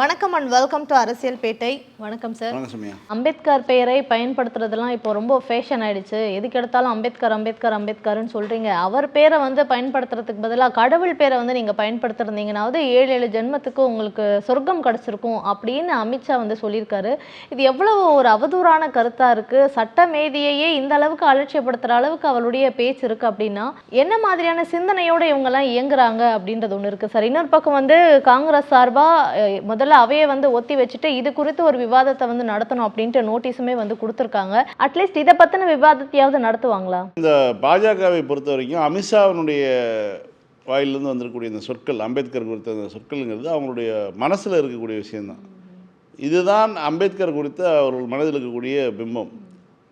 வணக்கம் and welcome to அரசியல் பேட்டை வணக்கம் சார் அம்பேத்கர் பெயரை பயன்படுத்துறதெல்லாம் இப்போ ரொம்ப ஃபேஷன் ஆயிடுச்சு. எதுக்கு எடுத்தாலும் அம்பேத்கர் அம்பேத்கர் அம்பேத்கர்னு சொல்றீங்க. அவர் பேரை வந்து பயன்படுத்துறதுக்கு பதிலாக கடவுள் பேரை வந்து நீங்க பயன்படுத்துறீங்கன்னாவது ஏழு ஏழு ஜென்மத்துக்கு உங்களுக்கு சொர்க்கம் கிடைச்சிருக்கும் அப்படின்னு அமித்ஷா வந்து சொல்லியிருக்காரு. இது எவ்வளவு ஒரு அவதூறான கருத்தா இருக்கு. சட்ட மேதியையே இந்த அளவுக்கு அலட்சியப்படுத்துற அளவுக்கு அவளுடைய பேச்சு இருக்கு அப்படின்னா என்ன மாதிரியான சிந்தனையோட இவங்கெல்லாம் இயங்குறாங்க அப்படின்றது ஒன்று இருக்கு. சார் இன்னொரு பக்கம் வந்து காங்கிரஸ் சார்பா அஹ், முதல்ல அவையை வந்து ஒத்தி வச்சுட்டு இது குறித்து ஒரு விவாதத்தை வந்து நடத்தணும் அப்படின்ட்டு நோட்டீஸுமே வந்து கொடுத்துருக்காங்க. அட்லீஸ்ட் இதை பற்றின விவாதத்தையாவது நடத்துவாங்களா? இந்த பாஜகவை பொறுத்த வரைக்கும் அமித்ஷாவினுடைய வாயிலிருந்து வந்திருக்கக்கூடிய இந்த சொற்கள் அம்பேத்கர் குறித்த அந்த சொற்கள்ங்கிறது அவங்களுடைய மனசில் இருக்கக்கூடிய விஷயந்தான் இதுதான் அம்பேத்கர் குறித்த அவர்கள் மனதில் இருக்கக்கூடிய பிம்பம்.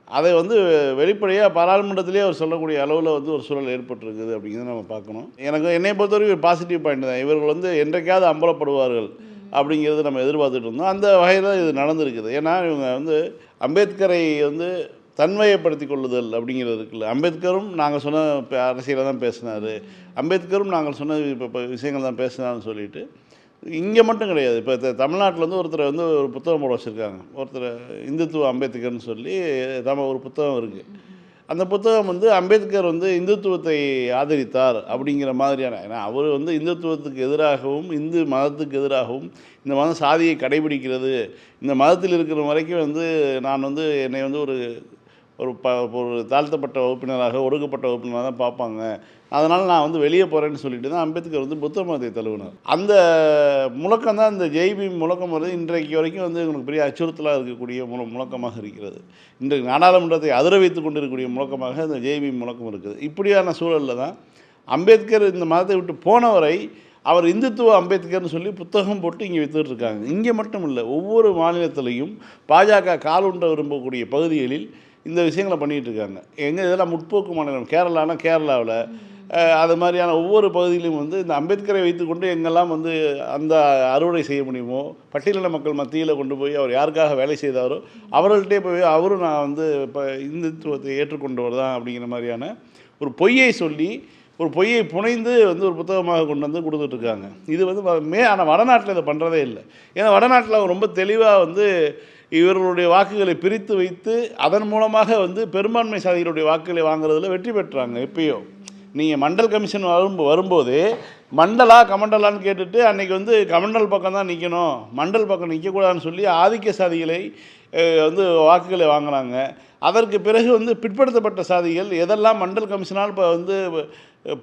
அதை வந்து வெளிப்படையாக பாராளுமன்றத்திலே அவர் சொல்லக்கூடிய அளவில் வந்து ஒரு சூழல் ஏற்பட்டிருக்குது அப்படிங்கிறத நம்ம பார்க்கணும். எனக்கு என்னை பொறுத்தவரைக்கும் பாசிட்டிவ் பாயிண்ட் தான். இவர்கள் வந்து என்றைக்காவது அம்பலப்படுவார்கள். அப்படிங்கிறது நம்ம எதிர்பார்த்துட்டு இருந்தோம். அந்த வகையில் இது நடந்திருக்குது. ஏன்னா இவங்க வந்து அம்பேத்கரை வந்து தன்மையப்படுத்தி கொள்ளுதல் அப்படிங்கிறது இருக்குல்ல. அம்பேத்கரும் நாங்கள் சொன்ன இப்போ அரசியலை தான் பேசினார். அம்பேத்கரும் நாங்கள் சொன்ன இப்போ விஷயங்கள் தான் பேசினார்னு சொல்லிட்டு இங்கே மட்டும் கிடையாது. இப்போ தமிழ்நாட்டில் வந்து ஒருத்தர் வந்து ஒரு புத்தகம் போட வச்சுருக்காங்க. ஒருத்தர் இந்துத்துவ அம்பேத்கர்னு சொல்லி தம ஒரு புத்தகம் இருக்குது அந்த புத்தகம் வந்து அம்பேத்கர் வந்து இந்துத்துவத்தை ஆதரித்தார் அப்படிங்கிற மாதிரியான ஏன்னா அவர் வந்து இந்துத்துவத்துக்கு எதிராகவும் இந்து மதத்துக்கு எதிராகவும் இந்த மதம் சாதியை கடைபிடிக்கிறது. இந்த மதத்தில் இருக்கிற வரைக்கும் வந்து நான் வந்து என்னை வந்து ஒரு ஒரு ப ஒரு தாழ்த்தப்பட்ட வகுப்பினராக ஒடுக்கப்பட்ட வகுப்பினராக தான் பார்ப்பாங்க. அதனால் நான் வந்து வெளியே போகிறேன்னு சொல்லிட்டு தான் அம்பேத்கர் வந்து புத்த மதத்தை தழுவினார். அந்த முழக்கம் தான் இந்த ஜெய்பி முழக்கம் வந்து இன்றைக்கு வரைக்கும் வந்து எங்களுக்கு பெரிய அச்சுறுத்தலாக இருக்கக்கூடிய முழ முழக்கமாக இருக்கிறது. இன்றைக்கு நாடாளுமன்றத்தை அதிர வைத்து கொண்டிருக்கக்கூடிய முழக்கமாக இந்த ஜெய்பி முழக்கம் இருக்குது. இப்படியான சூழலில் தான் அம்பேத்கர் இந்த மதத்தை விட்டு போனவரை அவர் இந்துத்துவ அம்பேத்கர்னு சொல்லி புத்தகம் போட்டு இங்கே வித்துட்டு இருக்காங்க. இங்கே மட்டும் இல்லை ஒவ்வொரு மாநிலத்திலையும் பாஜக காலுண்ட விரும்பக்கூடிய பகுதிகளில் இந்த விஷயங்களை பண்ணிகிட்டு இருக்காங்க எங்கே இதெல்லாம் முற்போக்கு மாநிலம் கேரளானா கேரளாவில் அது மாதிரியான ஒவ்வொரு பகுதியிலும் வந்து இந்த அம்பேத்கரை வைத்துக்கொண்டு எங்கெல்லாம் வந்து அந்த அறுவடை செய்ய முடியுமோ பட்டியலின மக்கள் மத்தியில் கொண்டு போய் அவர் யாருக்காக வேலை செய்தாரோ அவர்கள்ட்டே போய் அவரும் நான் வந்து இப்போ இந்துத்துவத்தை ஏற்றுக்கொண்டவர் தான் அப்படிங்கிற மாதிரியான ஒரு பொய்யை சொல்லி ஒரு பொய்யை புனைந்து வந்து ஒரு புத்தகமாக கொண்டு வந்து கொடுத்துட்ருக்காங்க. இது வந்து வ- மே ஆனால் வடநாட்டில் இதை பண்ணுறதே இல்லை. ஏன்னா வடநாட்டில் அவங்க ரொம்ப தெளிவாக வந்து இவர்களுடைய வாக்குகளை பிரித்து வைத்து அதன் மூலமாக வந்து பெரும்பான்மை சாதிகளுடைய வாக்குகளை வாங்குறதுல வெற்றி பெற்றாங்க எப்பயோ. நீங்கள் மண்டல் கமிஷன் வரும் வரும்போது மண்டலா கமண்டலான்னு கேட்டுட்டு அன்றைக்கி வந்து கமண்டல் பக்கம் தான் நிற்கணும் மண்டல் பக்கம் நிற்கக்கூடாதுன்னு சொல்லி ஆதிக்க சாதிகளை வந்து வாக்குகளை வாங்கினாங்க. அதற்கு பிறகு வந்து பிற்படுத்தப்பட்ட சாதிகள் எதெல்லாம் மண்டல் கமிஷனால் இப்போ வந்து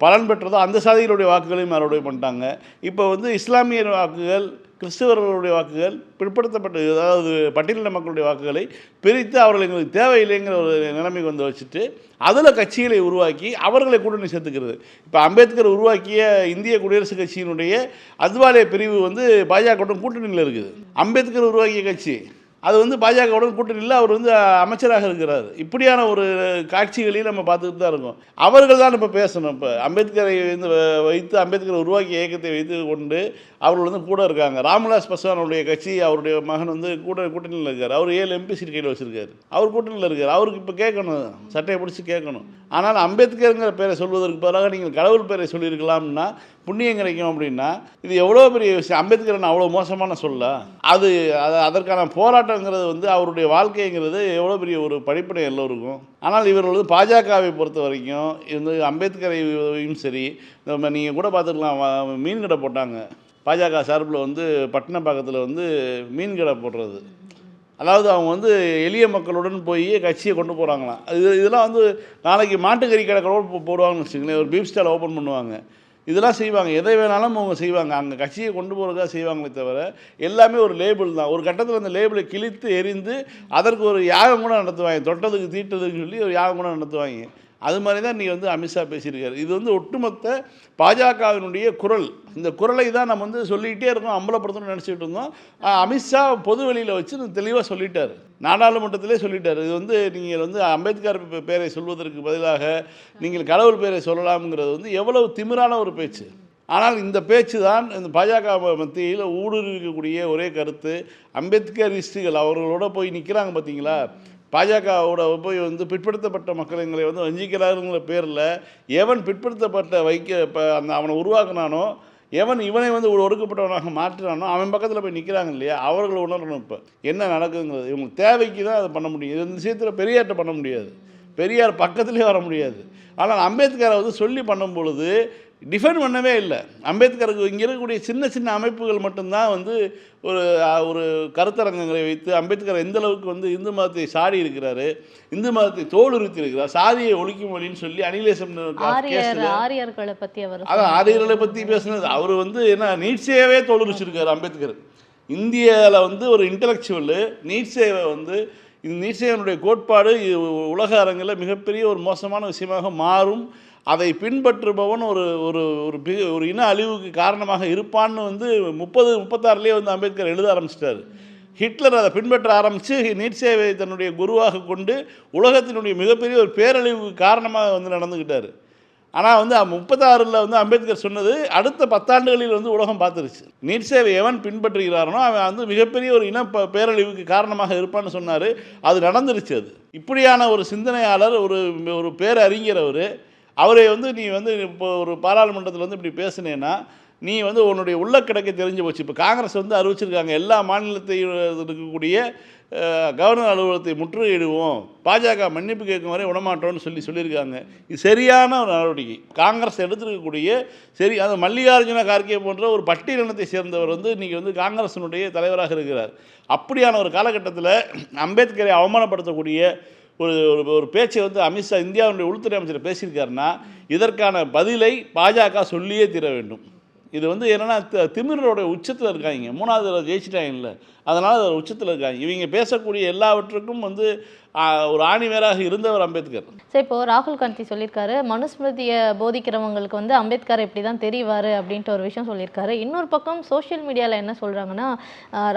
பலன் பெற்றதோ அந்த சாதிகளுடைய வாக்குகளையும் மறுபடியும் பண்ணிட்டாங்க. இப்போ வந்து இஸ்லாமியர் வாக்குகள் கிறிஸ்தவர்களுடைய வாக்குகள் பிற்படுத்தப்பட்ட அதாவது பட்டியலின மக்களுடைய வாக்குகளை பிரித்து அவர்கள் எங்களுக்கு தேவையில்லைங்கிற ஒரு நிலைமைக்கு வந்து வச்சுட்டு அதில் கட்சிகளை உருவாக்கி அவர்களை கூட்டணி சேர்த்துக்கிறது. இப்போ அம்பேத்கர் உருவாக்கிய இந்திய குடியரசுக் கட்சியினுடைய அத்வாலய பிரிவு வந்து பாஜகவுடன் கூட்டணியில் இருக்குது. அம்பேத்கர் உருவாக்கிய கட்சி அது வந்து பாஜகவுடன் கூட்டணியில் அவர் வந்து அமைச்சராக இருக்கிறார். இப்படியான ஒரு காட்சிகளையும் நம்ம பார்த்துக்கிட்டு தான் இருக்கோம். அவர்கள் தான் இப்போ பேசணும். இப்போ அம்பேத்கரை வந்து வ- வைத்து அம்பேத்கர் உருவாக்கிய இயக்கத்தை வைத்து கொண்டு அவர்கள் வந்து கூட இருக்காங்க. ராம்விலாஸ் பஸ்வானுடைய கட்சி அவருடைய மகன் வந்து கூட கூட்டணியில் இருக்கார். அவர் ஏழு எம்பி சீட் கையில் வச்சுருக்காரு. அவர் கூட்டணியில் இருக்கார். அவருக்கு இப்போ கேட்கணும். சட்டையை பிடிச்சி கேட்கணும். ஆனால் அம்பேத்கருங்கிற பேரை சொல்வதற்கு பதிலாக நீங்கள் கடவுள் பேரை சொல்லியிருக்கலாம்னா புண்ணியம் கிடைக்கும் அப்படின்னா இது எவ்வளோ பெரிய விஷயம்? அம்பேத்கர் அவ்வளோ மோசமான சொல்ல? அது அதற்கான போராட்டங்கிறது வந்து அவருடைய வாழ்க்கைங்கிறது எவ்வளோ பெரிய ஒரு படிப்படை எல்லோருக்கும். ஆனால் இவர்கள் வந்து பாஜகவை பொறுத்த வரைக்கும் இது அம்பேத்கரையும் சரி நம்ம நீங்கள் கூட பார்த்துக்கலாம் மீன் கடை போட்டாங்க. பாஜக சார்பில் வந்து பட்டினப்பாக்கத்தில் வந்து மீன் கடை போடுறது. அதாவது அவங்க வந்து எளிய மக்களுடன் போய் கட்சியை கொண்டு போகிறாங்களாம் இது இதெல்லாம் வந்து நாளைக்கு மாட்டுக்கறி கடை கூட போடுவாங்கன்னு வச்சுக்கோங்களேன். ஒரு பீஃப் ஸ்டால் ஓப்பன் பண்ணுவாங்க. இதெல்லாம் செய்வாங்க. எதை வேணாலும் அவங்க செய்வாங்க. அங்கே கட்சியை கொண்டு போகிறதுக்காக செய்வாங்களே தவிர எல்லாமே ஒரு லேபிள் தான். ஒரு கட்டத்தில் அந்த லேபிளை கிழித்து எரிந்து அதற்கு ஒரு யாகம் கூட நடத்துவாங்க. தொட்டதுக்கு தீட்டதுன்னு சொல்லி ஒரு யாகம் கூட நடத்துவாங்க. அது மாதிரி தான் நீ வந்து அமித்ஷா பேசியிருக்காரு. இது வந்து ஒட்டுமொத்த பாஜகவினுடைய குரல். இந்த குரலை தான் நம்ம வந்து சொல்லிகிட்டே இருக்கோம் அம்பலப்படுத்தணும்னு நினச்சிட்டு இருந்தோம். அமித்ஷா பொது வெளியில் வச்சு தெளிவாக சொல்லிட்டார். நாடாளுமன்றத்திலே சொல்லிட்டார். இது வந்து நீங்கள் வந்து அம்பேத்கர் பேரை சொல்வதற்கு பதிலாக நீங்கள் கடவுள் பேரை சொல்லலாம்ங்கிறது வந்து எவ்வளவு திமிரான ஒரு பேச்சு. ஆனால் இந்த பேச்சு தான் இந்த பாஜக மத்தியில் ஊடுருவிக்கக்கூடிய ஒரே கருத்து. அம்பேத்கரிஸ்டுகள் அவர்களோட போய் நிற்கிறாங்க பார்த்தீங்களா பாஜகவோட போய் வந்து பிற்படுத்தப்பட்ட மக்களுங்களை வந்து வஞ்சிக்கிறாருங்கிற பேரில் எவன் பிற்படுத்தப்பட்ட வைக்க இப்போ அந்த அவனை உருவாக்குனானோ எவன் இவனை வந்து ஒரு ஒடுக்கப்பட்டவனாக மாற்றினானோ அவன் பக்கத்தில் போய் நிற்கிறாங்க இல்லையா? அவர்கள் உணரணும் இப்போ. என்ன நடக்குதுங்கிறது? இவங்களுக்கு தேவைக்கு தான் அதை பண்ண முடியும். இது இந்த விஷயத்தில் பெரியார்கிட்ட பண்ண முடியாது. பெரியார் பக்கத்துலேயே வர முடியாது. ஆனால் அம்பேத்கரை வந்து சொல்லி பண்ணும் பொழுது டிஃபெண்ட் பண்ணவே இல்லை. அம்பேத்கருக்கு இங்கே இருக்கக்கூடிய சின்ன சின்ன அமைப்புகள் மட்டும்தான் வந்து ஒரு ஒரு கருத்தரங்கங்களை வைத்து அம்பேத்கர் எந்த அளவுக்கு வந்து இந்து மதத்தை சாடி இருக்கிறாரு இந்து மதத்தை தோலுறுத்தி இருக்கிறார் சாதியை ஒழிக்கும் வழின்னு சொல்லி அனிலேசம் ஆரியர்களை அவர் அதான் ஆரியர்களை பற்றி பேசுனது. அவர் வந்து என்ன நீட்சேவே தோலுரிச்சிருக்காரு அம்பேத்கர். இந்தியாவில் வந்து ஒரு இன்டலெக்சுவல் நீட்சேவை வந்து இந்த நீட்சேவனுடைய கோட்பாடு உலக அரங்கில் மிகப்பெரிய ஒரு மோசமான விஷயமாக மாறும். அதை பின்பற்றுபவன் ஒரு ஒரு ஒரு ஒரு இன அழிவுக்கு காரணமாக இருப்பான்னு வந்து முப்பது முப்பத்தாறுலேயே வந்து அம்பேத்கர் எழுத ஆரம்பிச்சிட்டாரு. ஹிட்லர் அதை பின்பற்ற ஆரம்பித்து நீட்சேவை தன்னுடைய குருவாக கொண்டு உலகத்தினுடைய மிகப்பெரிய ஒரு பேரழிவுக்கு காரணமாக வந்து நடந்துக்கிட்டார் ஆனால் வந்து முப்பத்தாறில் வந்து அம்பேத்கர் சொன்னது அடுத்த பத்தாண்டுகளில் வந்து உலகம் பார்த்துருச்சு. நீட் சேவை எவன் பின்பற்றுகிறாரனோ அவன் வந்து மிகப்பெரிய ஒரு இன பேரழிவுக்கு காரணமாக இருப்பான்னு சொன்னார். அது நடந்துருச்சு அது. இப்படியான ஒரு சிந்தனையாளர் ஒரு ஒரு பேரறிஞர் அவர் அவரை வந்து நீ வந்து இப்போ ஒரு பாராளுமன்றத்தில் வந்து இப்படி பேசுனேன்னா நீ வந்து உன்னுடைய உள்ள கிடக்க தெரிஞ்சு போச்சு. இப்போ காங்கிரஸ் வந்து அறிவிச்சிருக்காங்க எல்லா மாநிலத்தையும் இருக்கக்கூடிய கவர்னர் அலுவலகத்தை முற்றுகையிடுவோம் பாஜக மன்னிப்பு கேட்கும் வரை விடமாட்டோம்னு சொல்லி சொல்லியிருக்காங்க. இது சரியான ஒரு நடவடிக்கை. காங்கிரஸ் எடுத்திருக்கக்கூடிய சரி அது மல்லிகார்ஜுன கார்கே போன்ற ஒரு பட்டியலினத்தை சேர்ந்தவர் வந்து இன்றைக்கி வந்து காங்கிரஸினுடைய தலைவராக இருக்கிறார். அப்படியான ஒரு காலகட்டத்தில் அம்பேத்கரை அவமானப்படுத்தக்கூடிய ஒரு ஒரு பேச்சை வந்து அமித்ஷா இந்தியாவுடைய உள்துறை அமைச்சர் பேசியிருக்காருன்னா இதற்கான பதிலை பாஜக சொல்லியே தீர வேண்டும். இது வந்து என்னென்னா திமிரோடைய உச்சத்தில் இருக்காங்க. மூணாவது தடவை ஜெயிச்சிட்டாங்கல்ல. அதனால் அது உச்சத்தில் இருக்காங்க. இவங்க பேசக்கூடிய எல்லாவற்றுக்கும் வந்து ஒரு ஆணிவேராக இருந்தவர் அம்பேத்கர். சரி இப்போ ராகுல் காந்தி சொல்லியிருக்காரு மனுஸ்மிருதியை போதிக்கிறவங்களுக்கு வந்து அம்பேத்கர் இப்படி தான் தெரிவார் அப்படின்ட்டு ஒரு விஷயம் சொல்லியிருக்காரு. இன்னொரு பக்கம் சோஷியல் மீடியாவில் என்ன சொல்கிறாங்கன்னா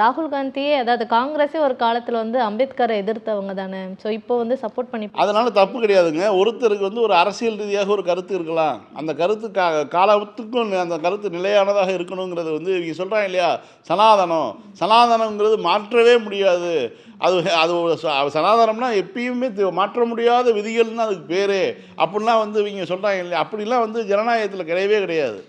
ராகுல் காந்தியே அதாவது காங்கிரஸே ஒரு காலத்தில் வந்து அம்பேத்கரை எதிர்த்தவங்க தானே. ஸோ இப்போ வந்து சப்போர்ட் பண்ணி அதனால் தப்பு கிடையாதுங்க. ஒருத்தருக்கு வந்து ஒரு அரசியல் ரீதியாக ஒரு கருத்து இருக்கலாம். அந்த கருத்து கா காலத்துக்கும் அந்த கருத்து நிலையானதாக இருக்கணுங்கிறது வந்து இவங்க சொல்கிறாங்க இல்லையா? சனாதனம் சனாதனங்கிறது மாற்றவே முடியாது. அது அது ஒரு சனாதனம்னா எப்பயுமே மாற்ற முடியாத விதிகள்னு அதுக்கு பேர். அப்படிலாம் வந்து இவங்க சொல்கிறாங்க இல்லையா? அப்படிலாம் வந்து ஜனநாயகத்தில் கிடையவே கிடையாது.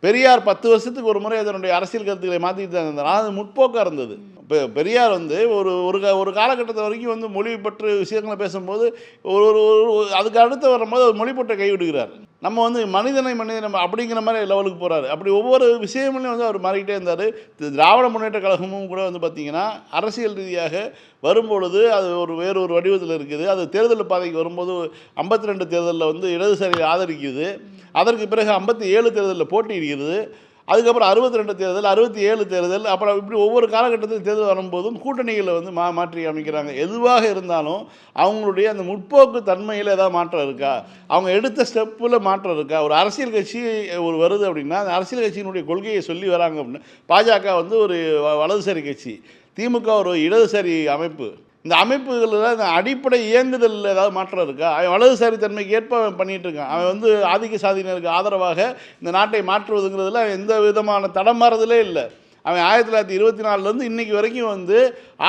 பெரியார் பத்து வருஷத்துக்கு ஒரு முறை அதனுடைய அரசியல் கருத்துக்களை மாற்றிட்டு தான் இருந்தார். ஆனால் அது முற்போக்காக இருந்தது. இப்போ பெரியார் வந்து ஒரு ஒரு ஒரு காலகட்டத்தை வரைக்கும் வந்து மொழி பற்று விஷயங்களை பேசும்போது ஒரு ஒரு ஒரு- அதுக்கு அடுத்து வரும்போது அவர் மொழி பற்றை கைவிடுகிறார். நம்ம வந்து மனிதனை மனிதனை அப்படிங்கிற மாதிரி லெவலுக்கு போகிறாரு அப்படி ஒவ்வொரு விஷயங்களையும் வந்து அவர் மாறிக்கிட்டே இருந்தார். திராவிட முன்னேற்ற கழகமும் கூட வந்து பார்த்திங்கன்னா அரசியல் ரீதியாக வரும்பொழுது அது ஒரு வேறு ஒரு வடிவத்தில் இருக்குது. அது தேர்தல் பாதைக்கு வரும்போது ஐம்பத்தி ரெண்டு தேர்தலில் வந்து இடதுசாரி ஆதரிக்குது. அதற்கு பிறகு ஐம்பத்தி ஏழு தேர்தலில் போட்டியிடுகிறது. அதுக்கப்புறம் அறுபத்தி ரெண்டு தேர்தல் அறுபத்தி ஏழு தேர்தல் அப்புறம் இப்படி ஒவ்வொரு காலகட்டத்தில் தேர்தல் வரும்போதும் கூட்டணிகளை வந்து மா மாற்றி அமைக்கிறாங்க. எதுவாக இருந்தாலும் அவங்களுடைய அந்த முற்போக்கு தன்மையில் ஏதாவது மாற்றம் இருக்கா? அவங்க எடுத்த ஸ்டெப்பில் மாற்றம் இருக்கா? ஒரு அரசியல் கட்சி ஒரு வருது அப்படின்னா அந்த அரசியல் கட்சியினுடைய கொள்கையை சொல்லி வராங்க அப்படின்னு. பாஜக வந்து ஒரு வ- வலதுசாரி கட்சி திமுக ஒரு இடதுசாரி அமைப்பு. இந்த அமைப்புகளில் இந்த அடிப்படை இயங்குதலில் ஏதாவது மாற்றம் இருக்கா? அவன் வலதுசாரி தன்மைக்கு ஏற்ப அவன் பண்ணிட்டு இருக்கான். அவன் வந்து ஆதிக்க சாதியினருக்கு ஆதரவாக இந்த நாட்டை மாற்றுவதுங்கிறதுல அவன் எந்த விதமான தடமாறுதலே இல்லை. அவன் ஆயிரத்தி தொள்ளாயிரத்தி இருபத்தி நாலுலேருந்து இன்னைக்கு வரைக்கும் வந்து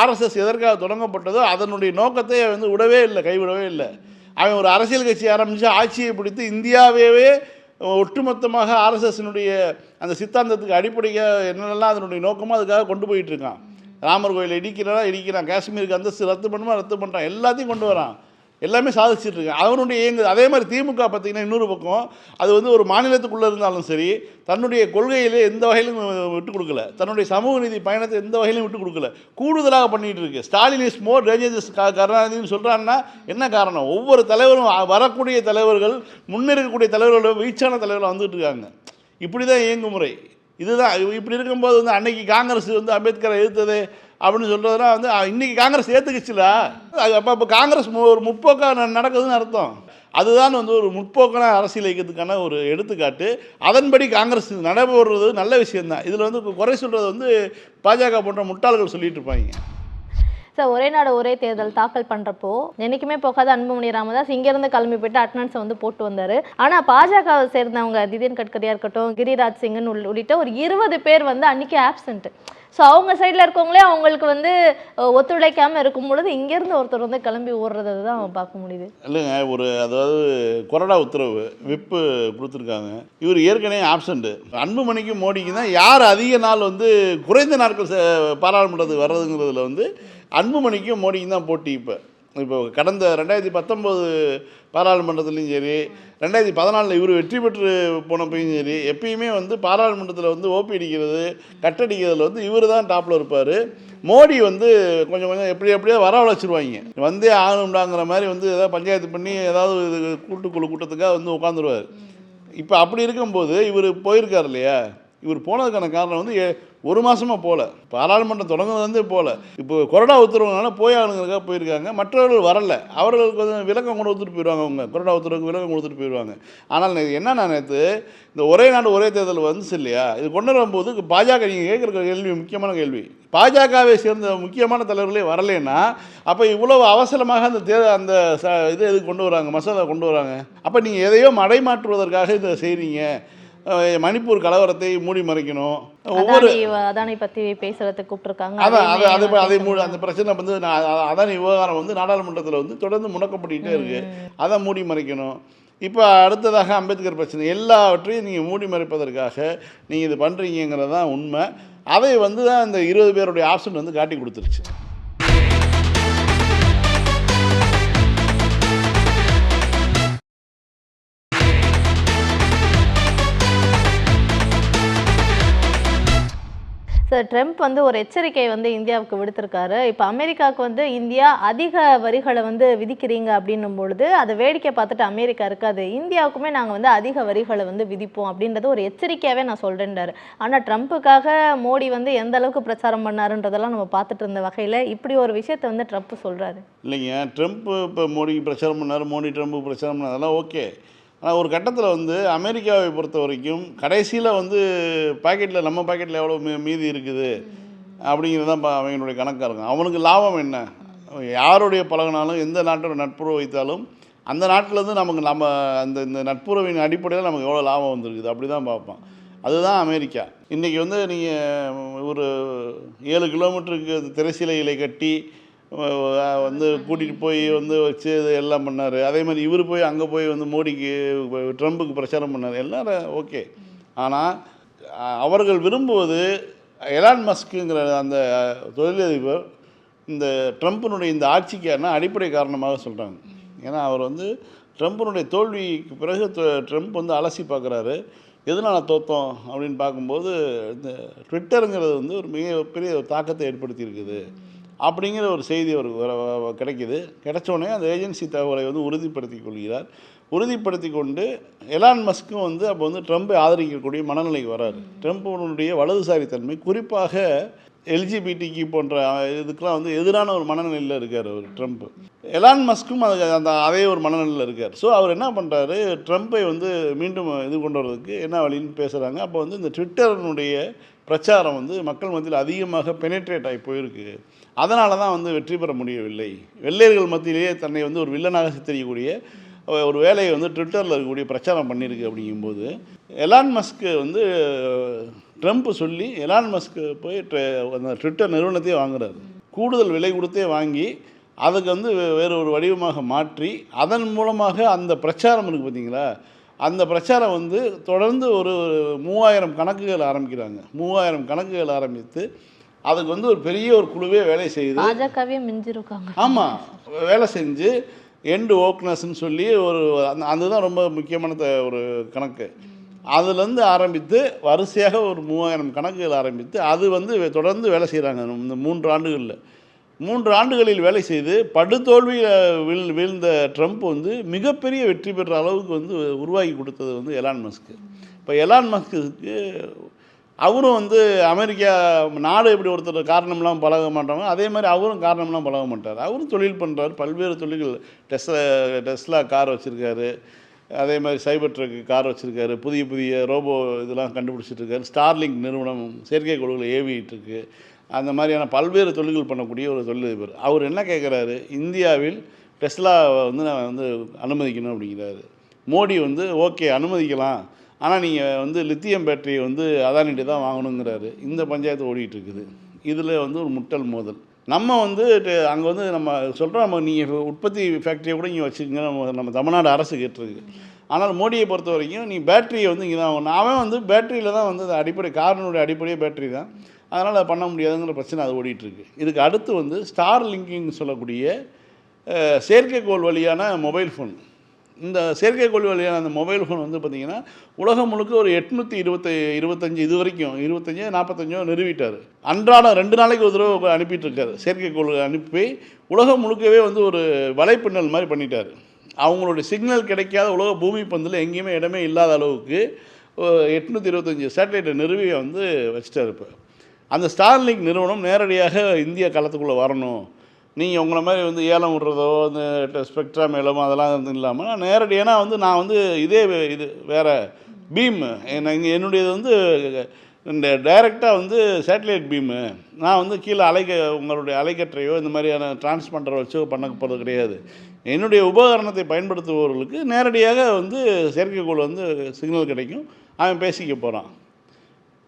ஆர்எஸ்எஸ் எதற்காக தொடங்கப்பட்டதோ அதனுடைய நோக்கத்தை அவன் வந்து விடவே இல்லை கைவிடவே இல்லை. அவன் ஒரு அரசியல் கட்சி ஆரம்பித்து ஆட்சியை பிடித்து இந்தியாவே ஒட்டுமொத்தமாக ஆர்எஸ்எஸ்னுடைய அந்த சித்தாந்தத்துக்கு அடிப்படையாக என்னென்னலாம் அதனுடைய நோக்கமோ அதுக்காக கொண்டு போயிட்டுருக்கான் ராமர் கோயிலை இடிக்கிறானா இடிக்கிறான். காஷ்மீருக்கு அந்தஸ்து ரத்து பண்ணுமா ரத்து பண்ணுறான் எல்லாத்தையும் கொண்டு வரான். எல்லாமே சாதிச்சுட்டு இருக்கான் அவனுடைய இயங்கு அதே மாதிரி திமுக பார்த்தீங்கன்னா இன்னொரு பக்கம் அது வந்து ஒரு மாநிலத்துக்குள்ளே இருந்தாலும் சரி தன்னுடைய கொள்கையிலே எந்த வகையிலும் விட்டு கொடுக்கல. தன்னுடைய சமூக நீதி பயணத்தை எந்த வகையிலும் விட்டு கொடுக்கல. கூடுதலாக பண்ணிகிட்டு இருக்கு. ஸ்டாலின் இஸ் மோர் டேஞ்சரஸ் கருணாநிதினு சொல்கிறான்னா என்ன காரணம்? ஒவ்வொரு தலைவரும் வரக்கூடிய தலைவர்கள் முன்னிருக்கக்கூடிய தலைவர்களோட வீழ்ச்சியான தலைவர்கள் வந்துட்டு இருக்காங்க. இப்படி தான் இயங்குமுறை இதுதான் இப்படி இருக்கும்போது வந்து அன்னைக்கு காங்கிரஸ் வந்து அம்பேத்கரை எதிர்த்தது அப்படின்னு சொல்கிறதுனா வந்து இன்றைக்கி இன்னைக்கு காங்கிரஸ் ஏற்றுக்குச்சுல அது அப்போ இப்போ காங்கிரஸ் மு- ஒரு முற்போக்காக நடக்குதுன்னு அர்த்தம். அதுதான் வந்து ஒரு முற்போக்கான அரசியல் இயக்கத்துக்கான ஒரு எடுத்துக்காட்டு. அதன்படி காங்கிரஸ் நடைபெறுறது நல்ல விஷயம்தான். இதில் வந்து குறை சொல்கிறது வந்து பாஜக போன்ற முட்டாள்கள் சொல்லிகிட்டு இருப்பாங்க. சார் ஒரே நாடு ஒரே தேர்தல் தாக்கல் பண்றப்போ என்றைக்குமே போகாத அன்புமணி ராமதாஸ் இங்கேருந்து கிளம்பி போயிட்டு அட்டனன்ஸை வந்து போட்டு வந்தாரு. ஆனா பாஜகவை சேர்ந்தவங்க திதின் கட்கரியா இருக்கட்டும் கிரிராஜ் சிங்னு உள்ளிட்ட ஒரு இருபது பேர் வந்து அன்னைக்கு ஆப்சென்ட் ஸோ அவங்க சைடில் இருக்கவங்களே அவங்களுக்கு வந்து ஒத்துழைக்காமல் இருக்கும் பொழுது இங்கேருந்து ஒருத்தர் வந்து கிளம்பி ஓடுறதை தான் பார்க்க முடியுது. இல்லைங்க ஒரு அதாவது கொரடா உத்தரவு விப்பு கொடுத்துருக்காங்க. இவர் ஏற்கனவே ஆப்சண்ட்டு அன்புமணிக்கும் மோடிக்கு தான் யார் அதிக நாள் வந்து குறைந்த நாட்கள் பாராளுமன்றத்துக்கு வர்றதுங்கிறதுல வந்து அன்புமணிக்கும் மோடிக்கும் தான் போட்டி இப்போ. இப்போ கடந்த ரெண்டாயிரத்தி பத்தொம்போது பாராளுமன்றத்துலேயும் சரி ரெண்டாயிரத்தி பதினாலில் இவர் வெற்றி பெற்று போனப்பையும் சரி எப்பயுமே வந்து பாராளுமன்றத்தில் வந்து ஓபி அடிக்கிறது கட்டடிக்கிறதுல வந்து இவர் தான் டாப்பில் இருப்பார். மோடி வந்து கொஞ்சம் கொஞ்சம் எப்படி எப்படியோ வரவழைச்சிருவாங்க. வந்தே ஆகணும்டாங்கிற மாதிரி வந்து ஏதாவது பஞ்சாயத்து பண்ணி ஏதாவது இது கூட்டுக்குழு கூட்டத்துக்காக வந்து உட்காந்துருவார். இப்போ அப்படி இருக்கும்போது இவர் போயிருக்கார் இல்லையா? இவர் போனதுக்கான காரணம் வந்து ஏ- ஒரு மாதமாக போகல பாராளுமன்றம் தொடங்குனதுலேருந்தே போகல இப்போ கொரோனா உத்தரவுனால போய் ஆளுங்களுக்காக போயிருக்காங்க. மற்றவர்கள் வரல. அவர்களுக்கு வந்து விளக்கம் கொண்டு கொடுத்துட்டு போயிடுவாங்க அவங்க. கொரோனா உத்தரவுக்கு விளக்கம் கொடுத்துட்டு போயிடுவாங்க ஆனால் நே- என்னன்னா நேற்று இந்த ஒரே நாடு ஒரே தேர்தல் வந்துச்சு இல்லையா? இது கொண்டு வரும்போது பாஜக நீங்கள் கேட்குற கேள்வி முக்கியமான கேள்வி. பாஜகவை சேர்ந்த முக்கியமான தலைவர்களே வரலைன்னா அப்போ இவ்வளவு அவசரமாக அந்த தே அந்த ச இது எதுக்கு கொண்டு வராங்க? மசோதா கொண்டு வராங்க. அப்போ நீங்கள் எதையோ மடைமாற்றுவதற்காக இதை செய்கிறீங்க மணிப்பூர் கலவரத்தை மூடி மறைக்கணும். ஒவ்வொரு அதானி பத்தி பேசுறதுக்கு கூப்பிட்டுருக்காங்க. அதான் அது அது அதை மூடி அந்த பிரச்சனை வந்து அதானி விவகாரம் வந்து நாடாளுமன்றத்தில் வந்து தொடர்ந்து முடக்கப்பட்டுக்கிட்டே இருக்கு. அதை மூடி மறைக்கணும். இப்போ அடுத்ததாக அம்பேத்கர் பிரச்சனை. எல்லாவற்றையும் நீங்கள் மூடி மறைப்பதற்காக நீங்கள் இது பண்ணுறீங்கிறது தான் உண்மை. அதை வந்து தான் இந்த இருபது பேருடைய ஆப்ஷன் வந்து காட்டி கொடுத்துருச்சு. சார் ட்ரம்ப் வந்து ஒரு எச்சரிக்கை வந்து இந்தியாவுக்கு விடுத்திருக்காரு. இப்போ அமெரிக்காவுக்கு வந்து இந்தியா அதிக வரிகளை வந்து விதிக்கிறீங்க அப்படின்னும் பொழுது அதை வேடிக்கை பார்த்துட்டு அமெரிக்கா இருக்காது. இந்தியாவுக்குமே நாங்கள் வந்து அதிக வரிகளை வந்து விதிப்போம் அப்படின்றது ஒரு எச்சரிக்கையாகவே நான் சொல்கிறேன்டாரு ஆனால் ட்ரம்ப்புக்காக மோடி வந்து எந்த அளவுக்கு பிரச்சாரம் பண்ணாருன்றதெல்லாம் நம்ம பார்த்துட்டு இருந்த வகையில் இப்படி ஒரு விஷயத்தை வந்து ட்ரம்ப் சொல்கிறாரு இல்லைங்க. ட்ரம்ப் இப்போ மோடிக்கு பிரச்சாரம் பண்ணார் மோடி ட்ரம்ப் பிரச்சாரம் பண்ணார் அதெல்லாம் ஓகே. ஆனால் ஒரு கட்டத்தில் வந்து அமெரிக்காவை பொறுத்த வரைக்கும் கடைசியில் வந்து பாக்கெட்டில் நம்ம பாக்கெட்டில் எவ்வளோ மீ மீதி இருக்குது அப்படிங்கிறது தான் பா- அவங்களுடைய கணக்காக இருக்கும். அவனுக்கு லாபம் என்ன? யாருடைய பழகினாலும் எந்த நாட்டோட நட்புறவு வைத்தாலும் அந்த நாட்டிலேருந்து நமக்கு நம்ம அந்த இந்த நட்புறவின் அடிப்படையில் நமக்கு எவ்வளோ லாபம் வந்திருக்குது? அப்படி தான் பார்ப்பான். அதுதான் அமெரிக்கா. இன்றைக்கி வந்து நீங்கள் ஒரு ஏழு கிலோமீட்டருக்கு திரைசீலைகளை கட்டி வந்து கூட்டிகிட்டு போய் வந்து வச்சு இது எல்லாம் பண்ணார். அதே மாதிரி இவர் போய் அங்கே போய் வந்து மோடிக்கு ட்ரம்புக்கு பிரச்சாரம் பண்ணார். எல்லாரும் ஓகே. ஆனால் அவர்கள் விரும்புவது எலான் மஸ்க்குங்கிற அந்த தொழிலதிபர் இந்த ட்ரம்ப்பினுடைய இந்த ஆட்சிக்கான அடிப்படை காரணமாக சொல்கிறாங்க ஏன்னா அவர் வந்து ட்ரம்ப்பினுடைய தோல்விக்கு பிறகு ட்ரம்ப் வந்து அலசி பார்க்குறாரு எதனால் தோத்தோம் அப்படின்னு பார்க்கும்போது இந்த ட்விட்டருங்கிறது வந்து ஒரு மிக பெரிய ஒரு தாக்கத்தை ஏற்படுத்தியிருக்குது. அப்படிங்கிற ஒரு செய்தி ஒரு வர கிடைக்குது. கிடைச்சோடனே அந்த ஏஜென்சி தகவலை வந்து உறுதிப்படுத்தி கொள்கிறார். உறுதிப்படுத்தி கொண்டு எலான் மஸ்க்கும் வந்து அப்போ வந்து ட்ரம்ப்பை ஆதரிக்கக்கூடிய மனநிலைக்கு வராரு. வலதுசாரி தன்மை குறிப்பாக எல்ஜிபிடிக்கு போன்ற இதுக்கெலாம் வந்து எதிரான ஒரு மனநிலையில் இருக்கார் அவர் ட்ரம்ப். எலான் மஸ்க்கும் அது அந்த அதே ஒரு மனநிலையில் இருக்கார். ஸோ அவர் என்ன பண்ணுறாரு ட்ரம்ப்பை வந்து மீண்டும் இது கொண்டு வர்றதுக்கு என்ன வழின்னு பேசுகிறாங்க அப்போ வந்து இந்த ட்விட்டரினுடைய பிரச்சாரம் வந்து மக்கள் மத்தியில் அதிகமாக பெனிட்ரேட் ஆகி போயிருக்கு. அதனால தான் வந்து வெற்றி பெற முடியவில்லை. வெள்ளையர்கள் மத்தியிலேயே தன்னை வந்து ஒரு வில்லனாக சித்தரிக்கக்கூடிய ஒரு வேலையை வந்து ட்விட்டரில் இருக்கக்கூடிய பிரச்சாரம் பண்ணியிருக்கு அப்படிங்கும்போது எலான் மஸ்க்கு வந்து ட்ரம்ப் சொல்லி எலான் மஸ்க்கு போய் ட்ர- அந்த ட்விட்டர் நிறுவனத்தையே வாங்குறாரு. கூடுதல் விலை கொடுத்தே வாங்கி அதுக்கு வந்து வேறு ஒரு வடிவமாக மாற்றி அதன் மூலமாக அந்த பிரச்சாரம் இருக்குது பார்த்தீங்களா? அந்த பிரச்சாரம் வந்து தொடர்ந்து ஒரு மூவாயிரம் கணக்குகள் ஆரம்பிக்கிறாங்க. மூவாயிரம் கணக்குகள் ஆரம்பித்து அதுக்கு வந்து ஒரு பெரிய ஒரு குழுவே வேலை செய்யுது. பாஜகவே மிஞ்சிருக்காங்க. ஆமாம் வேலை செஞ்சு எண்டு ஓக்னஸ்ன்னு சொல்லி ஒரு அந்த அதுதான் ரொம்ப முக்கியமான ஒரு கணக்கு. அதுலேருந்து ஆரம்பித்து வரிசையாக ஒரு மூவாயிரம் கணக்குகள் ஆரம்பித்து அது வந்து தொடர்ந்து வேலை செய்கிறாங்க இந்த மூன்று ஆண்டுகளில். மூன்று ஆண்டுகளில் வேலை செய்து படுதோல்வி அஹ், வீழ் வீழ்ந்த ட்ரம்ப் வந்து மிகப்பெரிய வெற்றி பெற்ற அளவுக்கு வந்து உருவாக்கி கொடுத்தது வந்து எலான் மஸ்க்கு. இப்போ எலான் மஸ்க்கு அவரும் வந்து அமெரிக்கா நாடு எப்படி ஒருத்தர் காரணம்லாம் பழக மாட்டாங்க அதே மாதிரி அவரும் காரணம்லாம் பழக மாட்டார். அவரும் தொழில் பண்ணுறாரு பல்வேறு தொழில்கள் டெஸ்லா டெஸ்லா கார் வச்சுருக்காரு. அதே மாதிரி சைபர் ட்ரக் கார் வச்சுருக்காரு. புதிய புதிய ரோபோ இதெல்லாம் கண்டுபிடிச்சிட்டு இருக்காரு ஸ்டார்லிங்க் நிறுவனம் செயற்கைக்கோள்களை ஏவிட்டு இருக்கு அந்த மாதிரியான பல்வேறு தொழில்கள் பண்ணக்கூடிய ஒரு தொழிலதிபர். அவர் என்ன கேட்குறாரு? இந்தியாவில் டெஸ்லா வந்து நான் வந்து அனுமதிக்கணும் அப்படிங்கிறாரு. மோடி வந்து ஓகே அனுமதிக்கலாம். ஆனால் நீங்கள் வந்து லித்தியம் பேட்டரி வந்து அதானிட்டு தான் வாங்கணுங்கிறாரு. இந்த பஞ்சாயத்து ஓடிட்டுருக்குது இதில் வந்து ஒரு முட்டல் மோதல். நம்ம வந்து அங்கே வந்து நம்ம சொல்கிறோம் நம்ம நீங்கள் உற்பத்தி ஃபேக்ட்ரியை கூட இங்கே வச்சுக்கோங்க நம்ம நம்ம தமிழ்நாடு அரசு கேட்டிருக்கு. ஆனால் மோடியை பொறுத்த வரைக்கும் நீ பேட்டரியை வந்து இங்கே தான் வாங்கணும். அவன் வந்து பேட்டரியில் தான் வந்து அந்த அடிப்படை காரனுடைய அடிப்படையே பேட்டரி தான். அதனால் அதை பண்ண முடியாதுங்கிற பிரச்சனை அது ஓடிட்டுருக்கு இதுக்கு அடுத்து வந்து ஸ்டார் லிங்கிங் சொல்லக்கூடிய செயற்கைக்கோள் வழியான மொபைல் ஃபோன். இந்த செயற்கைக்கோள் வழியான அந்த மொபைல் ஃபோன் வந்து பார்த்திங்கன்னா உலகம் முழுக்க ஒரு எட்நூற்றி இருபத்தி இருபத்தஞ்சி இது வரைக்கும் இருபத்தஞ்சோ நாற்பத்தஞ்சோ நிறுவிட்டார். அன்றாடம் ரெண்டு நாளைக்கு ஒரு தடவை அனுப்பிட்டுருக்காரு செயற்கைக்கோள் அனுப்பி உலகம் முழுக்கவே வந்து ஒரு வலைப்பின்னல் மாதிரி பண்ணிட்டார். அவங்களுடைய சிக்னல் கிடைக்காத உலக பூமி பந்தில் எங்கேயுமே இடமே இல்லாத அளவுக்கு எட்நூற்றி இருபத்தஞ்சி சேட்டலைட்டை நிறுவி வந்து வச்சுட்டார் இப்போ. அந்த ஸ்டார்லிங்க் நிறுவனம் நேரடியாக இந்திய காலத்துக்குள்ளே வரணும். நீங்கள் உங்களை மாதிரி வந்து ஏலம் விடுறதோ இந்த ஸ்பெக்ட்ரம் மேலமோ அதெல்லாம் வந்து இல்லாமல் நான் நேரடி ஏன்னா வந்து நான் வந்து இதே வே- இது வேறு பீமு என்னுடையது வந்து இந்த டைரெக்டாக வந்து சேட்டலைட் பீமு நான் வந்து கீழே அலைக்க உங்களுடைய அலைக்கற்றையோ இந்த மாதிரியான டிரான்ஸ்பண்டரை வச்சோ பண்ண போகிறது கிடையாது. என்னுடைய உபகரணத்தை பயன்படுத்துபவர்களுக்கு நேரடியாக வந்து செயற்கைக்கோள் வந்து சிக்னல் கிடைக்கும். அவன் பேசிக்க போகிறான்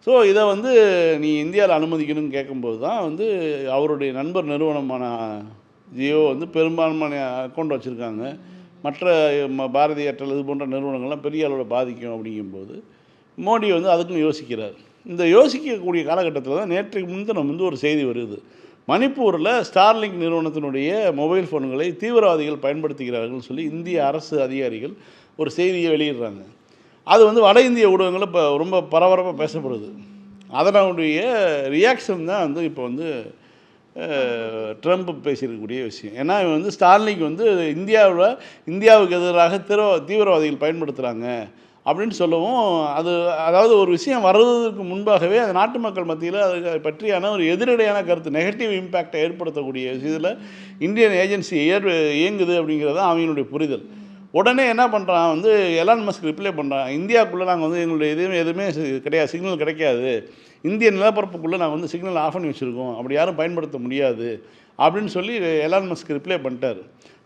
ஸோ இதை வந்து நீ இந்தியாவில் அனுமதிக்கணும்னு கேட்கும்போது தான் வந்து அவருடைய நண்பர் நிறுவனமான ஜியோ வந்து பெரும்பான்மையான அக்கௌண்ட் வச்சுருக்காங்க. மற்ற ம- பாரதி ஏர்டெல் இது போன்ற நிறுவனங்கள்லாம் பெரிய அளவில் பாதிக்கும் அப்படிங்கும்போது மோடி வந்து அதுக்குன்னு யோசிக்கிறார். இந்த யோசிக்கக்கூடிய காலகட்டத்தில் தான் நேற்றைக்கு முன்தினம் வந்து ஒரு செய்தி வருது. மணிப்பூரில் ஸ்டார்லிங்க் நிறுவனத்தினுடைய மொபைல் ஃபோன்களை தீவிரவாதிகள் பயன்படுத்துகிறார்கள்னு சொல்லி இந்திய அரசு அதிகாரிகள் ஒரு செய்தியை வெளியிடுறாங்க. அது வந்து வட இந்திய ஊடகங்களில் இப்போ ரொம்ப பரபரப்பாக பேசப்படுது. அதனுடைய ரியாக்ஷன் தான் வந்து இப்போ வந்து ட்ரம்ப் பேசியிருக்கக்கூடிய விஷயம். ஏன்னா இவன் வந்து ஸ்டார்லிங்க் வந்து இந்தியாவில் இந்தியாவுக்கு எதிராக தீவிர தீவிரவாதிகள் பயன்படுத்துகிறாங்க அப்படின்னு சொல்லவும் அது அதாவது ஒரு விஷயம் வர்றதுக்கு முன்பாகவே அந்த நாட்டு மக்கள் மத்தியில் அது பற்றியான ஒரு எதிரடையான கருத்து நெகட்டிவ் இம்பேக்டை ஏற்படுத்தக்கூடிய இதில் இந்தியன் ஏஜென்சி ஏற் இயங்குது அப்படிங்கிறது தான் அவங்களுடைய புரிதல். உடனே என்ன பண்ணுறான் வந்து எலான் மஸ்க் ரிப்ளை பண்ணுறான் இந்தியாவுக்குள்ளே நாங்கள் வந்து எங்களுடைய எதுவுமே எதுவுமே கிடையாது சிக்னல் கிடைக்காது. இந்திய நிலப்பரப்புக்குள்ளே நாங்கள் வந்து சிக்னல் ஆஃப் பண்ணி வச்சுருக்கோம். அப்படி யாரும் பயன்படுத்த முடியாது. அப்படின்னு சொல்லி எலான் மஸ்க் ரிப்ளை பண்ணிட்டார்.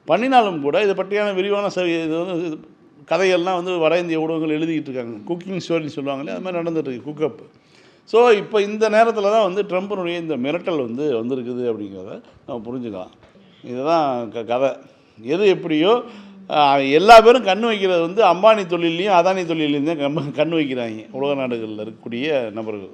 பண்ணினாலும் கூட இதை பற்றியான விரிவான ச இது வந்து கதையெல்லாம் வந்து வட இந்திய ஊடகங்கள் எழுதிக்கிட்டு இருக்காங்க. குக்கிங் ஸ்டோரின்னு சொல்லுவாங்களே அது மாதிரி நடந்துட்டு இருக்கு குக்கப் ஸோ இப்போ இந்த நேரத்தில் தான் வந்து ட்ரம்ப்பினுடைய இந்த மிரட்டல் வந்து வந்திருக்குது அப்படிங்கிறத நம்ம புரிஞ்சுக்கலாம். இதுதான் க கதை. எது எப்படியோ எல்லா பேரும் கண் வைக்கிறது வந்து அம்பானி தொழிலையும் அதானி தொழிலையும் தான் கம்ம- கண் வைக்கிறாங்க. உலக நாடுகளில் இருக்கக்கூடிய நபர்கள்.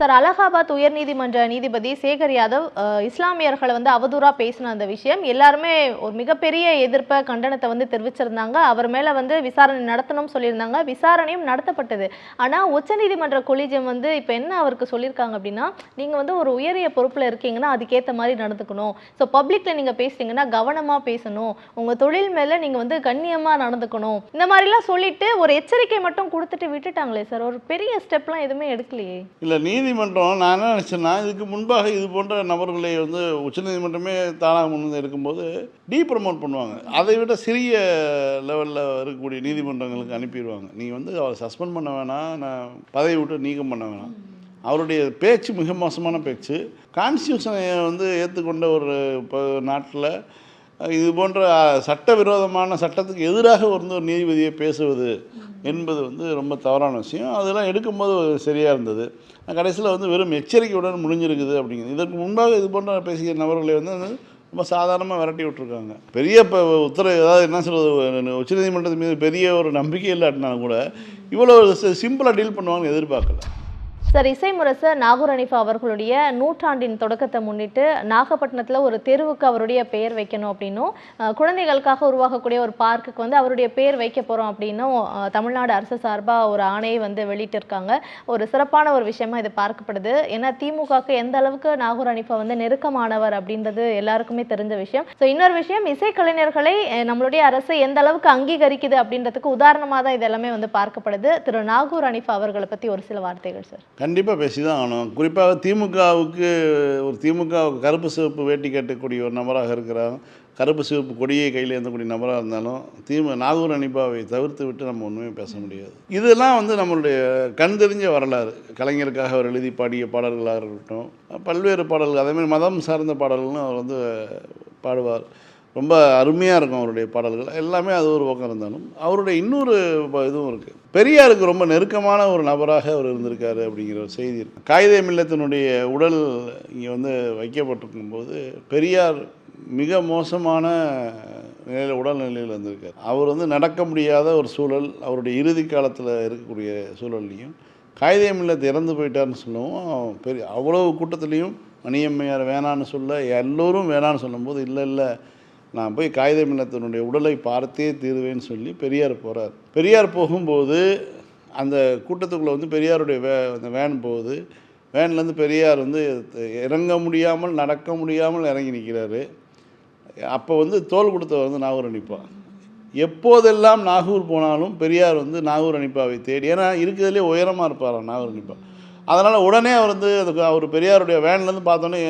சார் அலகாபாத் உயர்நீதிமன்ற நீதிபதி சேகர் யாதவ் இஸ்லாமியர்களை வந்து அவதூறாக பேசின அந்த விஷயம். எல்லாருமே ஒரு மிகப்பெரிய எதிர்ப்பை கண்டனத்தை வந்து தெரிவிச்சிருந்தாங்க. அவர் மேலே வந்து விசாரணை நடத்தணும்னு சொல்லியிருந்தாங்க. விசாரணையும் நடத்தப்பட்டது. ஆனால் உச்சநீதிமன்ற கொலிஜியம் வந்து இப்போ என்ன அவருக்கு சொல்லியிருக்காங்க அப்படின்னா நீங்கள் வந்து ஒரு உயரிய பொறுப்பில் இருக்கீங்கன்னா அதுக்கேற்ற மாதிரி நடந்துக்கணும். ஸோ பப்ளிக்கில் நீங்கள் பேசுறீங்கன்னா கவனமாக பேசணும். உங்கள் தொழில் மேலே நீங்கள் வந்து கண்ணியமாக நடந்துக்கணும். இந்த மாதிரிலாம் சொல்லிட்டு ஒரு எச்சரிக்கை மட்டும் கொடுத்துட்டு விட்டுட்டாங்களே சார். ஒரு பெரிய ஸ்டெப்லாம் எதுவுமே எடுக்கலையே. இல்லை நீதிமன்றம் நான் என்ன நினச்சேன்னா இதுக்கு முன்பாக இது போன்ற நபர்களை வந்து உச்சநீதிமன்றமே தானாக முன் இருக்கும்போது டீ ப்ரமோட் பண்ணுவாங்க. அதை விட சிறிய லெவலில் இருக்கக்கூடிய நீதிமன்றங்களுக்கு அனுப்பிடுவாங்க. நீங்கள் வந்து அவரை சஸ்பெண்ட் பண்ண வேணாம் நான் பதவி விட்டு நீக்கம் பண்ண வேணாம். அவருடைய பேச்சு மிக மோசமான பேச்சு. கான்ஸ்டியூஷனை வந்து ஏற்றுக்கொண்ட ஒரு நாட்டில் இது போன்ற சட்டவிரோதமான சட்டத்துக்கு எதிராக வந்து ஒரு நீதிபதியை பேசுவது என்பது வந்து ரொம்ப தவறான விஷயம். அதெல்லாம் எடுக்கும்போது சரியாக இருந்தது. கடைசியில் வந்து வெறும் எச்சரிக்கையுடன் முடிஞ்சிருக்குது அப்படிங்கிறது இதற்கு முன்பாக இது போன்ற பேசிய நபர்களை வந்து ரொம்ப சாதாரணமாக விரட்டி விட்டுருக்காங்க. பெரிய இப்போ உத்தரவு ஏதாவது என்ன சொல்கிறது உச்சநீதிமன்றத்தின் மீது பெரிய ஒரு நம்பிக்கை இல்லாட்டினாலும் கூட இவ்வளோ சிம்பிளாக டீல் பண்ணுவாங்கன்னு எதிர்பார்க்கல. சார் இசைமுரசர் நாகூர் அனிஃபா அவர்களுடைய நூற்றாண்டின் தொடக்கத்தை முன்னிட்டு நாகப்பட்டினத்தில் ஒரு தெருவுக்கு அவருடைய பெயர் வைக்கணும் அப்படின்னும் குழந்தைகளுக்காக உருவாகக்கூடிய ஒரு பார்க்குக்கு வந்து அவருடைய பெயர் வைக்க போகிறோம் அப்படின்னும் தமிழ்நாடு அரசு சார்பாக ஒரு ஆணையை வந்து வெளியிட்டிருக்காங்க. ஒரு சிறப்பான ஒரு விஷயமா இது பார்க்கப்படுது. ஏன்னா திமுகவுக்கு எந்த அளவுக்கு நாகூர் அனிஃபா வந்து நெருக்கமானவர் அப்படின்றது எல்லாருக்குமே தெரிஞ்ச விஷயம். ஸோ இன்னொரு விஷயம் இசைக்கலைஞர்களை நம்மளுடைய அரசு எந்த அளவுக்கு அங்கீகரிக்குது அப்படின்றதுக்கு உதாரணமாக தான் இது எல்லாமே வந்து பார்க்கப்படுது. திரு. நாகூர் அனிஃபா அவர்களை பற்றி ஒரு சில வார்த்தைகள் சார். கண்டிப்பாக பேசி தான் ஆகணும். குறிப்பாக திமுகவுக்கு ஒரு திமுகவுக்கு கருப்பு சிவப்பு வேட்டி கட்டக்கூடிய ஒரு நபராக இருக்கிறாங்க கருப்பு சிவப்பு கொடியை கையில் ஏந்தக்கூடிய நபராக இருந்தாலும் திமு நாகூர் அனிபாவை தவிர்த்து விட்டு நம்ம ஒன்றுமே பேச முடியாது. இதெல்லாம் வந்து நம்மளுடைய கண் தெரிஞ்ச வரலாறு. கலைஞருக்காக அவர் எழுதி பாடிய பாடல்களாக இருக்கட்டும் பல்வேறு பாடல்கள் அதேமாதிரி மதம் சார்ந்த பாடல்களும் அவர் வந்து பாடுவார். ரொம்ப அருமையாக இருக்கும் அவருடைய பாடல்கள். எல்லாமே அது ஒரு பக்கம் இருந்தாலும். அவருடைய இன்னொரு இதுவும் இருக்குது பெரியாருக்கு ரொம்ப நெருக்கமான ஒரு நபராக அவர் இருந்திருக்காரு அப்படிங்கிற ஒரு செய்தி இருக்கு. காகித மில்லத்தினுடைய உடல் இங்கே வந்து வைக்கப்பட்டிருக்கும் போது பெரியார் மிக மோசமான நிலையில் உடல் நிலையில் இருந்திருக்கார். அவர் வந்து நடக்க முடியாத ஒரு சூழல் அவருடைய இறுதி காலத்தில் இருக்கக்கூடிய சூழல்லையும் காகித மில்லத் இறந்து போயிட்டார்னு சொல்லவும் பெரிய அவ்வளவு கூட்டத்துலேயும் மணியம்மையார் வேணான்னு சொல்ல எல்லோரும் வேணான்னு சொல்லும்போது இல்லை இல்லை நான் போய் காகித மின்னத்தினுடைய உடலை பார்த்தே தீருவேன்னு சொல்லி பெரியார் போகிறார் பெரியார் போகும்போது அந்த கூட்டத்துக்குள்ளே வந்து பெரியாருடைய வே அந்த வேன் போகுது. வேன்லேருந்து பெரியார் வந்து இறங்க முடியாமல் நடக்க முடியாமல் இறங்கி நிற்கிறாரு அப்போ வந்து தோல் கொடுத்தவர் வந்து நாகூர் அனிப்பா எப்போதெல்லாம் நாகூர் போனாலும் பெரியார் வந்து நாகூர் அணிப்பாவை தேடி ஏன்னா இருக்கிறதுலே உயரமாக இருப்பார் நாகூர் அனிப்பா அதனால் உடனே அவர் வந்து அதுக்கு அவர் பெரியாருடைய வேன்லேருந்து பார்த்தோன்னே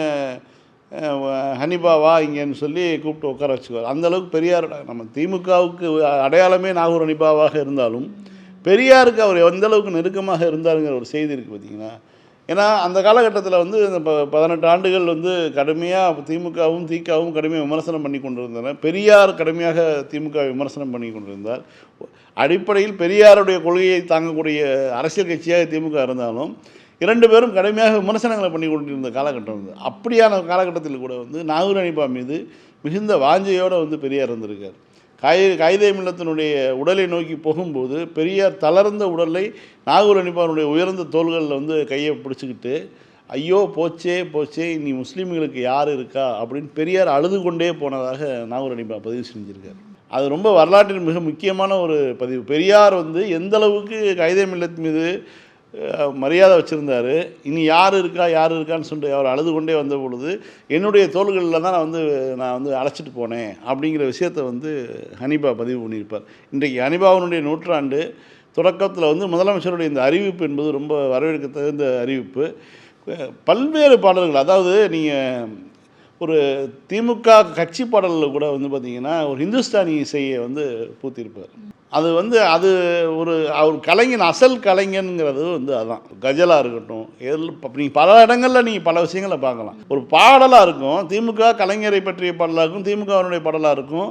ஹனிபா வா இங்கேன்னு சொல்லி கூப்பிட்டு உட்கார வச்சுக்குவார். அந்தளவுக்கு பெரியார் நம்ம திமுகவுக்கு அடையாளமே நாகூர் ஹனிபாவாக இருந்தாலும் பெரியாருக்கு அவர் எந்தளவுக்கு நெருக்கமாக இருந்தாருங்கிற ஒரு செய்தி இருக்குது பார்த்தீங்கன்னா ஏன்னா அந்த காலகட்டத்தில் வந்து இந்த ப பதினெட்டு ஆண்டுகள் வந்து கடுமையாக திமுகவும் திகாவும் கடுமையாக விமர்சனம் பண்ணி கொண்டிருந்தனர் பெரியார் கடுமையாக திமுக விமர்சனம் பண்ணி கொண்டிருந்தார். அடிப்படையில் பெரியாருடைய கொள்கையை தாங்கக்கூடிய அரசியல் கட்சியாக திமுக இருந்தாலும் இரண்டு பேரும் கடுமையாக விமர்சனங்களை பண்ணி கொண்டிருந்த காலகட்டம் வந்து அப்படியான காலகட்டத்தில் கூட வந்து நாகூர் அனிபா மீது மிகுந்த வாஞ்சையோடு வந்து பெரியார் இருந்திருக்கார். காய் காகித மில்லத்தினுடைய உடலை நோக்கி போகும்போது பெரியார் தளர்ந்த உடலை நாகூர் அனிபானுடைய உயர்ந்த தோள்களில் வந்து கையை பிடிச்சிக்கிட்டு ஐயோ போச்சே போச்சே இனி முஸ்லீம்களுக்கு யார் இருக்கா? அப்படின்னு பெரியார் அழுது கொண்டே போனதாக நாகூர் அனிபா பதிவு செஞ்சுருக்கார். அது ரொம்ப வரலாற்றின் மிக முக்கியமான ஒரு பதிவு. பெரியார் வந்து எந்தளவுக்கு கைதே மில்லத் மீது மரியாதை வச்சுருந்தாரு. இனி யார் இருக்கா யார் இருக்கான்னு சொல்லிட்டு அவர் அழுது கொண்டே வந்த பொழுது என்னுடைய தோள்களில் தான் நான் வந்து நான் வந்து அழைச்சிட்டு போனேன். அப்படிங்கிற விஷயத்தை வந்து ஹனிபா பதிவு பண்ணியிருப்பார். இன்றைக்கு ஹனிபாவினுடைய நூற்றாண்டு தொடக்கத்தில் வந்து முதலமைச்சருடைய இந்த அறிவிப்பு என்பது ரொம்ப வரவேற்க தகுந்த அறிவிப்பு பல்வேறு பாடல்கள் அதாவது நீங்கள் ஒரு திமுக கட்சி பாடலில் கூட வந்து பார்த்தீங்கன்னா ஒரு ஹிந்துஸ்தானி இசையை வந்து பூத்திருப்பார். அது வந்து அது ஒரு அவர் கலைஞன் அசல் கலைஞனுங்கிறது வந்து அதான். கஜலாக இருக்கட்டும் எதில் நீங்கள் பல இடங்களில் நீங்கள் பல விஷயங்களை பார்க்கலாம். ஒரு பாடலாக இருக்கும் திமுக கலைஞரை பற்றிய பாடலாக இருக்கும் திமுகவினுடைய பாடலாக இருக்கும்.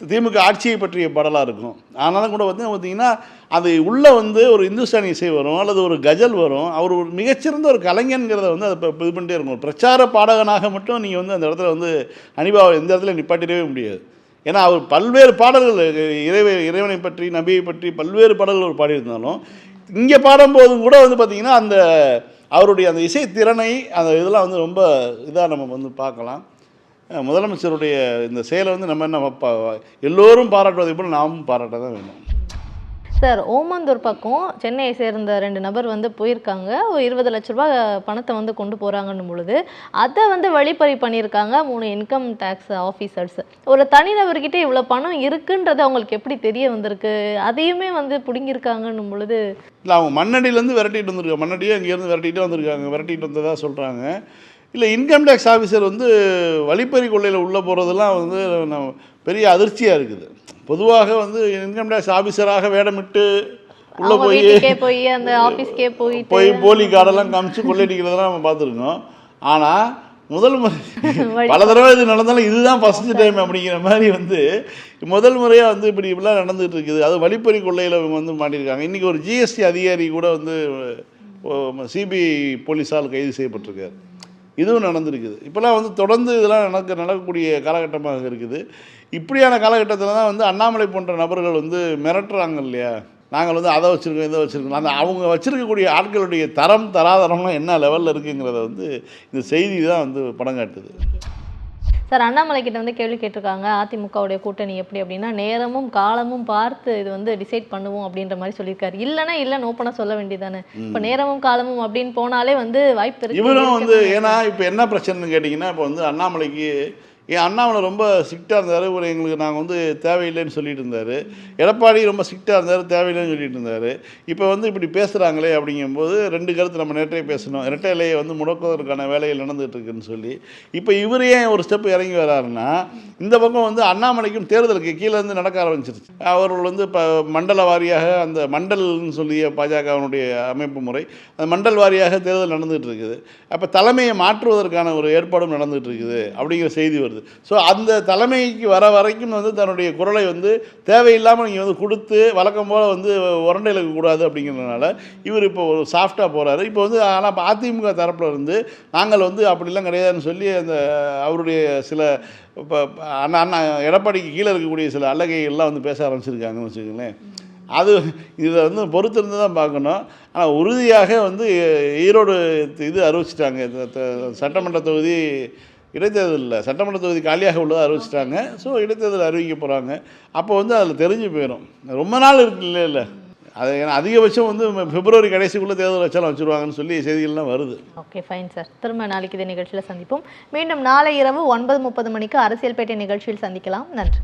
திமுக ஆட்சியை பற்றிய பாடலாக இருக்கும். ஆனாலும் கூட வந்து பார்த்தீங்கன்னா அது உள்ளே வந்து ஒரு இந்துஸ்தானி இசை வரும் அல்லது ஒரு கஜல் வரும். அவர் ஒரு மிகச்சிறந்த ஒரு கலைஞன்கிறத வந்து அதை இப்போ இது பண்ணிட்டே இருக்கும். ஒரு பிரச்சார பாடகனாக மட்டும் நீங்கள் வந்து அந்த இடத்துல வந்து அனிபாவை எந்த இடத்துல நிப்பாட்டிடவே முடியாது. ஏன்னா அவர் பல்வேறு பாடல்கள் இறைவை இறைவனை பற்றி நபியை பற்றி பல்வேறு பாடல்கள் அவர் பாடியிருந்தாலும் இங்கே பாடும்போதும் கூட வந்து பார்த்திங்கன்னா அந்த அவருடைய அந்த இசை திறனை அந்த இதெல்லாம் வந்து ரொம்ப இதாக நம்ம வந்து பார்க்கலாம். முதலமைச்சருடைய இந்த செயலை வந்து நம்ம என்ன எல்லோரும் பாராட்டுவதை போல் நாமும் பாராட்ட தான் வேணும் சார் ஓமந்தூர் பக்கம் சென்னையை சேர்ந்த ரெண்டு நபர் வந்து போயிருக்காங்க. ஒரு இருபது லட்ச ரூபாய் பணத்தை வந்து கொண்டு போகிறாங்கன்னும் பொழுது அதை வந்து வழிப்பறி பண்ணியிருக்காங்க மூணு இன்கம் டேக்ஸ் ஆஃபீஸர்ஸ் ஒரு தனிநபர்கிட்ட இவ்வளோ பணம் இருக்குன்றது அவங்களுக்கு எப்படி தெரிய வந்திருக்கு? அதையுமே வந்து பிடுங்கியிருக்காங்கன்னும் பொழுது இல்லை அவங்க மண்ணடியிலேருந்து விரட்டிட்டு வந்திருக்காங்க. மண்ணடியே இங்கேருந்து விரட்டிட்டு வந்திருக்காங்க. விரட்டிட்டு வந்ததா சொல்கிறாங்க இல்லை இன்கம் டேக்ஸ் ஆஃபீஸர் வந்து வழிப்பறி கொள்ளையில் உள்ளே போகிறதெல்லாம் வந்து நம்ம பெரிய அதிர்ச்சியாக இருக்குது. பொதுவாக வந்து இன்கம் டேக்ஸ் ஆஃபீஸராக வேடமிட்டு உள்ளே போய் போய் அந்த ஆஃபீஸ்க்கே போயிட்டு போய் போலி கார்டெல்லாம் காமிச்சு கொள்ளையடிக்கிறதெல்லாம் நம்ம பார்த்துருக்கோம். ஆனால் முதல் முறை பல தடவை இது நடந்தாலும் இதுதான் ஃபஸ்ட்டு டைம் அப்படிங்கிற மாதிரி வந்து முதல் முறையாக வந்து இப்படி இப்படிலாம் நடந்துகிட்டு இருக்குது அது வழிப்பறி கொள்ளையில் இவங்க வந்து மாட்டியிருக்காங்க. இன்றைக்கி ஒரு ஜிஎஸ்டி அதிகாரி கூட வந்து சிபிஐ போலீஸால் கைது செய்யப்பட்டிருக்காரு. இதுவும் நடந்திருக்குது. இப்போல்லாம் வந்து தொடர்ந்து இதெல்லாம் நடக்க நடக்கக்கூடிய காலகட்டமாக இருக்குது. இப்படியான காலகட்டத்தில் தான் வந்து அண்ணாமலை போன்ற நபர்கள் வந்து மிரட்டுறாங்க இல்லையா? நாங்கள் வந்து அதை வச்சுருக்கோம் இதை வச்சுருக்கோம். அந்த அவங்க வச்சுருக்கக்கூடிய ஆட்களுடைய தரம் தராதரம்லாம் என்ன லெவலில் இருக்குங்கிறத வந்து இந்த செய்தி தான் வந்து படம் காட்டுது. சார் அண்ணாமலை கிட்ட வந்து கேள்வி கேட்டிருக்காங்க. அதிமுகவுடைய கூட்டணி எப்படி அப்படின்னா நேரமும் காலமும் பார்த்து இது வந்து டிசைட் பண்ணுவோம் அப்படின்ற மாதிரி சொல்லியிருக்காரு. இல்லைன்னா இல்லைன்னு ஓப்பனாக சொல்ல வேண்டியதானே இப்போ நேரமும் காலமும் அப்படின்னு போனாலே வந்து வாய்ப்பு இருக்கு. இவரும் வந்து ஏன்னா இப்போ என்ன பிரச்சனைன்னு கேட்டிங்கன்னா இப்போ வந்து அண்ணாமலைக்கு என் அண்ணாமலை ரொம்ப ஸ்ட்ரிக்டாக இருந்தார். ஒரு எங்களுக்கு நாங்கள் வந்து தேவையில்லைன்னு சொல்லிட்டு இருந்தார். எடப்பாடி ரொம்ப ஸ்ட்ரிக்டாக இருந்தார் தேவையில்லைன்னு சொல்லிட்டு இருந்தார். இப்போ வந்து இப்படி பேசுகிறாங்களே அப்படிங்கும்போது ரெண்டு கருத்து நம்ம நேற்றே பேசணும் இரட்டை இலையை வந்து முடக்குவதற்கான வேலைகள் நடந்துகிட்ருக்குன்னு சொல்லி. இப்போ இவர் ஏன் ஒரு ஸ்டெப் இறங்கி வராருன்னா இந்த பக்கம் வந்து அண்ணாமலைக்கும் தேர்தலுக்கு கீழே இருந்து நடக்க ஆரம்பிச்சிருச்சு. அவர்கள் வந்து இப்போ மண்டல வாரியாக அந்த மண்டல்னு சொல்லிய பாஜகவினுடைய அமைப்பு முறை அந்த மண்டல் வாரியாக தேர்தல் நடந்துகிட்டு இருக்குது அப்போ தலைமையை மாற்றுவதற்கான ஒரு ஏற்பாடும் நடந்துகிட்டு இருக்குது அப்படிங்கிற செய்தி வருது. தெரிகிறது ஸோ அந்த தலைமைக்கு வர வரைக்கும் வந்து தன்னுடைய குரலை வந்து தேவையில்லாமல் நீங்கள் வந்து கொடுத்து வழக்கம் போல் வந்து உரண்டையில் இருக்கக்கூடாது அப்படிங்கிறதுனால இவர் இப்போ ஒரு சாஃப்டாக போகிறாரு இப்போ வந்து ஆனால் அதிமுக தரப்பில் இருந்து நாங்கள் வந்து அப்படிலாம் கிடையாதுன்னு சொல்லி அந்த அவருடைய சில இப்போ அண்ணா அண்ணா எடப்பாடிக்கு கீழே இருக்கக்கூடிய சில அல்லகைகள்லாம் வந்து பேச ஆரம்பிச்சிருக்காங்கன்னு வச்சுக்கோங்களேன். அது இதை வந்து பொறுத்திருந்து தான் பார்க்கணும். ஆனால் உறுதியாக வந்து ஈரோடு இது அறிவிச்சிட்டாங்க. சட்டமன்ற தொகுதி இடைத்தேர்தலில் சட்டமன்ற தொகுதி காலியாக உள்ளதை அறிவிச்சிட்டாங்க. ஸோ இடைத்தேர்தல் அறிவிக்க போகிறாங்க அப்போ வந்து அதில் தெரிஞ்சு போயிடும் ரொம்ப நாள் இருக்கு இல்லை? இல்லை அது ஏன்னா அதிகபட்சம் வந்து பிப்ரவரி கடைசிக்குள்ளே தேர்தல் வச்சாலும் வச்சுருவாங்கன்னு சொல்லி செய்திகள்லாம் வருது. ஓகே ஃபைன் சார் திரும்ப நாளைக்கு இதே நிகழ்ச்சியில் சந்திப்போம். மீண்டும் நாளை இரவு ஒன்பது முப்பது மணிக்கு அரசியல் பேட்டை நிகழ்ச்சியில் சந்திக்கலாம். நன்றி.